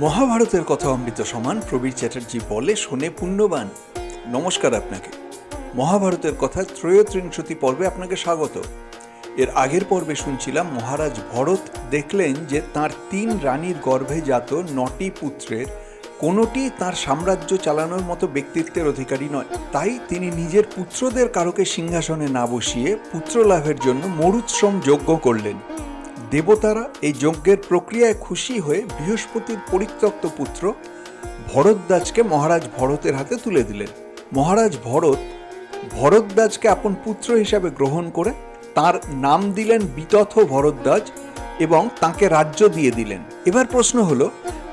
মহাভারতের কথা অমৃত সমান প্রবীর চ্যাটার্জি বলে শোনে পুণ্যবান। নমস্কার আপনাকে। মহাভারতের কথা ত্রয়োত্রিংশতি পর্বে আপনাকে স্বাগত। এর আগের পর্বে শুনছিলাম মহারাজ ভরত দেখলেন যে তার তিন রানীর গর্ভে জাত নটি পুত্রের কোনোটি তার সাম্রাজ্য চালানোর মতো ব্যক্তিত্বের অধিকারী নয়। তাই তিনি নিজের পুত্রদের কারোকে সিংহাসনে না বসিয়ে পুত্র লাভের জন্য মরুৎশ্রম যজ্ঞ করলেন। দেবতারা এই যজ্ঞের প্রক্রিয়ায় খুশি হয়ে বৃহস্পতির পরিত্যক্ত পুত্র ভরদ্বাজকে মহারাজ ভরতের হাতে তুলে দিলেন। মহারাজ ভরত ভরদ্বাজকে আপন পুত্র হিসাবে গ্রহণ করে তার নাম দিলেন বিতথ ভরদ্বাজ এবং তাকে রাজ্য দিয়ে দিলেন। এবার প্রশ্ন হলো,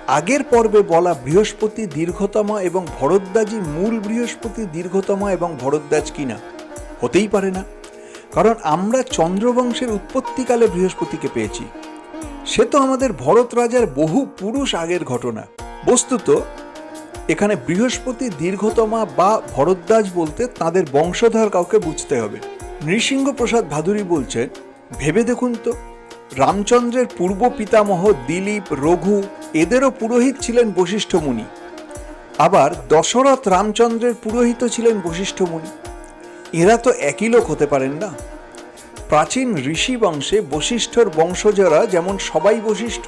আগের পর্বে বলা বৃহস্পতি দীর্ঘতম এবং ভরদ্বাজই মূল বৃহস্পতি দীর্ঘতম এবং ভরদ্বাজ কিনা? হতেই পারে না। কারণ আমরা চন্দ্রবংশের উৎপত্তিকালে বৃহস্পতিকে পেয়েছি। সে তো আমাদের ভরত রাজার বহু পুরুষ আগের ঘটনা। বস্তুত, এখানে বৃহস্পতি দীর্ঘতমা বা ভরদ্বাজ বলতে তাদের বংশধর কাউকে বুঝতে হবে। নৃসিংহ প্রসাদ ভাদুরী বলছেন, ভেবে দেখুন তো, রামচন্দ্রের পূর্ব পিতামহ দিলীপ, রঘু, এদেরও পুরোহিত ছিলেন বশিষ্ঠ মুনি। আবার দশরথ রামচন্দ্রের পুরোহিত ছিলেন বশিষ্ঠ মুনি। এরা তো একই লোক হতে পারেন না। প্রাচীন ঋষি বংশে বশিষ্ঠর বংশজরা যেমন সবাই বশিষ্ঠ,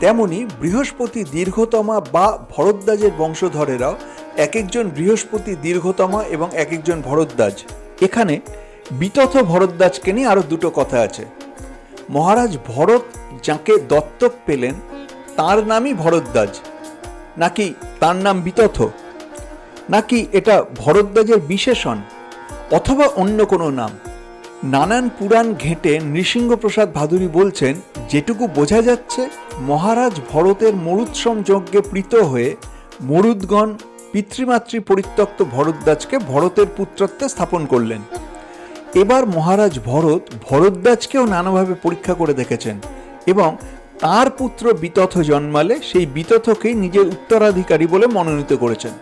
তেমনি বৃহস্পতি দীর্ঘতমা বা ভরদ্বাজের বংশধরেরাও এক একজন বৃহস্পতি দীর্ঘতমা এবং এক একজন ভরদ্বাজ। এখানে বিতথ ভরদ্বাজকে নিয়ে আরও দুটো কথা আছে। মহারাজ ভরত যাকে দত্তক পেলেন, তার নামই ভরদ্বাজ। নাকি তার নাম বিতথ? নাকি এটা ভরদ্বাজের বিশেষণ? অথবা অন্য কোনো নাম। নানান পুরাণ ঘেঁটে নৃসিংহপ্রসাদ ভাদুরী বলছেন, যেটুকু বোঝা যাচ্ছে, মহারাজ ভরতের মরুৎসম যজ্ঞে প্রীত হয়ে মরুদগণ পিতৃমাতৃ পরিত্যক্ত ভরদ্বাজকে ভরতের পুত্রত্বে স্থাপন করলেন। এবার মহারাজ ভরত ভরদ্বাজকেও নানাভাবে পরীক্ষা করে দেখেছেন এবং তার পুত্র বিতথ জন্মালে সেই বিতথকেই নিজের উত্তরাধিকারী বলে মনোনীত করেছেন।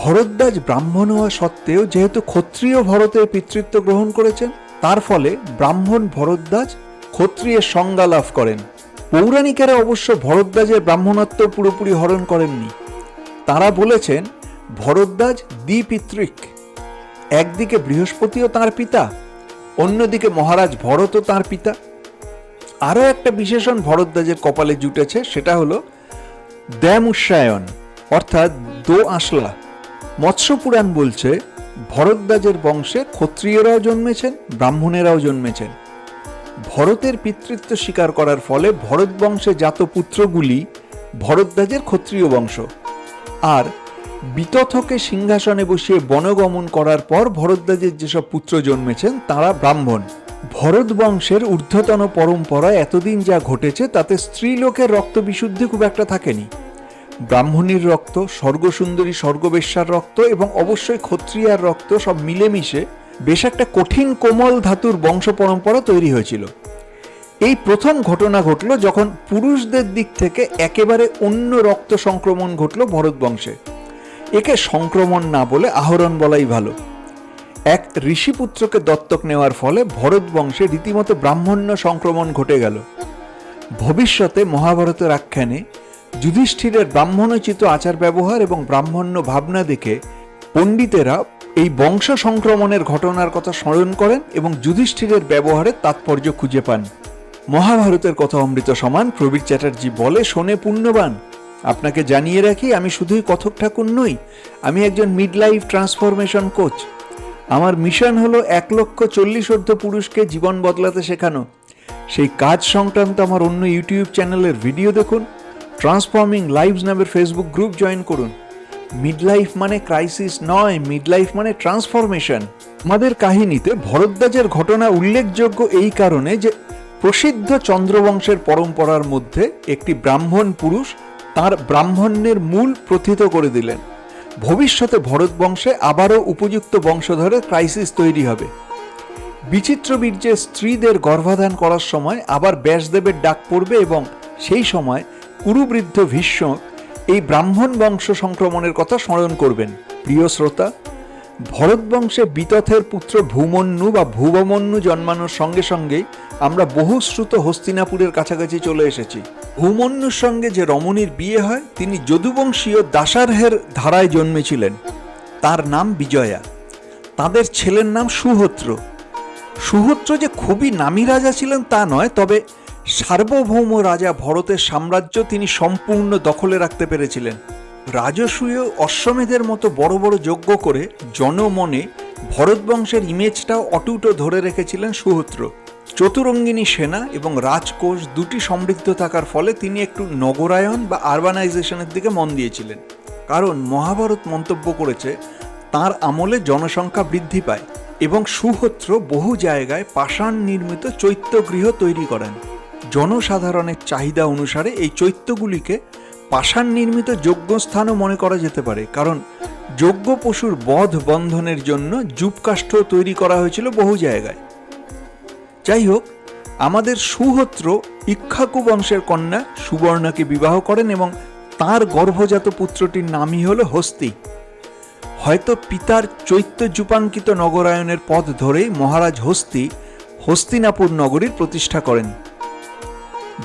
ভরদ্বাজ ব্রাহ্মণ হওয়া সত্ত্বেও যেহেতু ক্ষত্রিয় ভরতের পিতৃত্ব গ্রহণ করেছেন, তার ফলে ব্রাহ্মণ ভরদ্বাজ ক্ষত্রিয়ের সংজ্ঞা লাভ করেন। পৌরাণিকেরা অবশ্য ভরদ্বাজের ব্রাহ্মণত্ব পুরোপুরি হরণ করেননি। তারা বলেছেন, ভরদ্বাজ দ্বিপিতৃক। একদিকে বৃহস্পতিও তার পিতা, অন্যদিকে মহারাজ ভরতও তার পিতা। আরও একটা বিশেষণ ভরদ্বাজের কপালে জুটেছে, সেটা হলো দ্যামুষ্যায়ন অর্থাৎ দো আসলা। মৎস্য পুরাণ বলছে, ভরদ্বাজের বংশে ক্ষত্রিয়রাও জন্মেছেন, ব্রাহ্মণেরাও জন্মেছেন। ভরতের পিতৃত্ব স্বীকার করার ফলে ভরত বংশে জাত পুত্রগুলি ভরদ্বাজের ক্ষত্রিয় বংশ। আর বিতথকে সিংহাসনে বসিয়ে বনগমন করার পর ভরদ্বাজের যেসব পুত্র জন্মেছেন, তারা ব্রাহ্মণ। ভরত বংশের ঊর্ধ্বতন পরম্পরায় এতদিন যা ঘটেছে, তাতে স্ত্রীলোকের রক্ত বিশুদ্ধি খুব একটা থাকেনি। ব্রাহ্মণীর রক্ত, স্বর্গসুন্দরী স্বর্গবেশ্যার রক্ত এবং অবশ্যই ক্ষত্রিয়ার রক্ত সব মিলেমিশে বেশ একটা কঠিন কোমল ধাতুর বংশ পরম্পরা তৈরি হয়েছিল। এই প্রথম ঘটনা ঘটল যখন পুরুষদের দিক থেকে একেবারে অন্য রক্ত সংক্রমণ ঘটল ভরত বংশে একে সংক্রমণ না বলে আহরণ বলাই ভালো। এক ঋষিপুত্রকে দত্তক নেওয়ার ফলে ভরত বংশে রীতিমতো ব্রাহ্মণ্য সংক্রমণ ঘটে গেল। ভবিষ্যতে মহাভারতের আখ্যানে যুধিষ্ঠিরের ব্রাহ্মণোচিত আচার ব্যবহার এবং ব্রাহ্মণ্য ভাবনা দেখে পণ্ডিতেরা এই বংশ সংক্রমণের ঘটনার কথা স্মরণ করেন এবং যুধিষ্ঠিরের ব্যবহারের তাৎপর্য খুঁজে পান। মহাভারতের কথা অমৃত সমান, প্রবীর চ্যাটার্জি বলে, শোনে পুণ্যবান। আপনাকে জানিয়ে রাখি, আমি শুধুই কথক ঠাকুর নই, আমি একজন মিড লাইফ ট্রান্সফরমেশন কোচ আমার মিশন হলো এক লক্ষ চল্লিশ অর্ধ পুরুষকে জীবন বদলাতে শেখানো। সেই কাজ সংক্রান্ত আমার অন্য ইউটিউব চ্যানেলের ভিডিও দেখুন। ট্রান্সফর্মিং লাইভস নামের ফেসবুক গ্রুপ জয়েন করুন। মিড লাইফ মানে ক্রাইসিস নয় মিড লাইফ মানে ট্রান্সফরমেশন আমাদের কাহিনীতে ভরদ্বাজের ঘটনা উল্লেখযোগ্য এই কারণে যে প্রসিদ্ধ চন্দ্রবংশের পরম্পরার মধ্যে একটি ব্রাহ্মণ পুরুষ তার ব্রাহ্মণ্যের মূল প্রথিত করে দিলেন। ভবিষ্যতে ভরত বংশে আবারও উপযুক্ত বংশধরের ক্রাইসিস তৈরি হবে। বিচিত্র বীর্যের স্ত্রীদের গর্ভাধান করার সময় আবার ব্যাসদেবের ডাক পড়বে এবং সেই সময় কুরুবৃদ্ধ ভীষ্ম এই ব্রাহ্মণ বংশ সংক্রমণের কথা স্মরণ করবেন। প্রিয় শ্রোতা, ভরত বংশে বিতথের পুত্র ভূমন্যু বা ভুবমন্যু জন্মানোর সঙ্গে সঙ্গেই আমরা বহুশ্রুত হস্তিনাপুরের কাছাকাছি চলে এসেছি। ভূমন্যুর সঙ্গে যে রমণীর বিয়ে হয়, তিনি যদুবংশীয় দাসারহের ধারায় জন্মেছিলেন। তার নাম বিজয়া। তাদের ছেলের নাম সুহত্র। সুহত্র যে খুবই নামী রাজা ছিলেন তা নয়, তবে সার্বভৌম রাজা ভরতের সাম্রাজ্য তিনি সম্পূর্ণ দখলে রাখতে পেরেছিলেন। রাজসূয় অশ্বমেধের মতো বড় বড় যজ্ঞ করে জনমনে ভরত বংশের ইমেজটাও অটুট ধরে রেখেছিলেন সুহত্র। চতুরঙ্গিনী সেনা এবং রাজকোষ দুটি সমৃদ্ধ থাকার ফলে তিনি একটু নগরায়ন বা আরবানাইজেশনের দিকে মন দিয়েছিলেন। কারণ মহাভারত মন্তব্য করেছে, তার আমলে জনসংখ্যা বৃদ্ধি পায় এবং সুহত্র বহু জায়গায় পাষাণ নির্মিত চৈত্যগৃহ তৈরি করেন। জনসাধারণের চাহিদা অনুসারে এই চৈত্যগুলিকে পাষাণ নির্মিত যজ্ঞস্থানও মনে করা যেতে পারে, কারণ যজ্ঞ পশুর বধ বন্ধনের জন্য জুপকাষ্ঠ তৈরি করা হয়েছিল বহু জায়গায়। যাই হোক, আমাদের সুহত্র ইক্ষাকু বংশের কন্যা সুবর্ণাকে বিবাহ করেন এবং তার গর্ভজাত পুত্রটির নামই হল হস্তি। হয়তো পিতার চৈত্য যুপাঙ্কিত নগরায়নের পথ ধরেই মহারাজ হস্তি হস্তিনাপুর নগরীর প্রতিষ্ঠা করেন।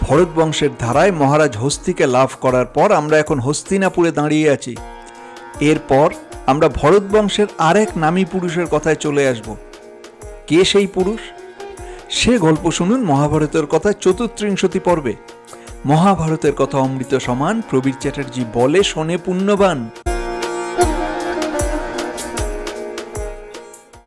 ভরত বংশের ধারায় মহারাজ হস্তিকে লাভ করার পর আমরা এখন হস্তিনাপুরে দাঁড়িয়ে আছি। এরপর আমরা ভরত বংশের আরেক নামী পুরুষের কথায় চলে আসব। কে সেই পুরুষ? সে গল্প শুনুন মহাভারতের কথা চতুর্ত্রিংশতি পর্বে। মহাভারতের কথা অমৃত সমান প্রবীর চ্যাটার্জি বলে শোনে পুণ্যবান।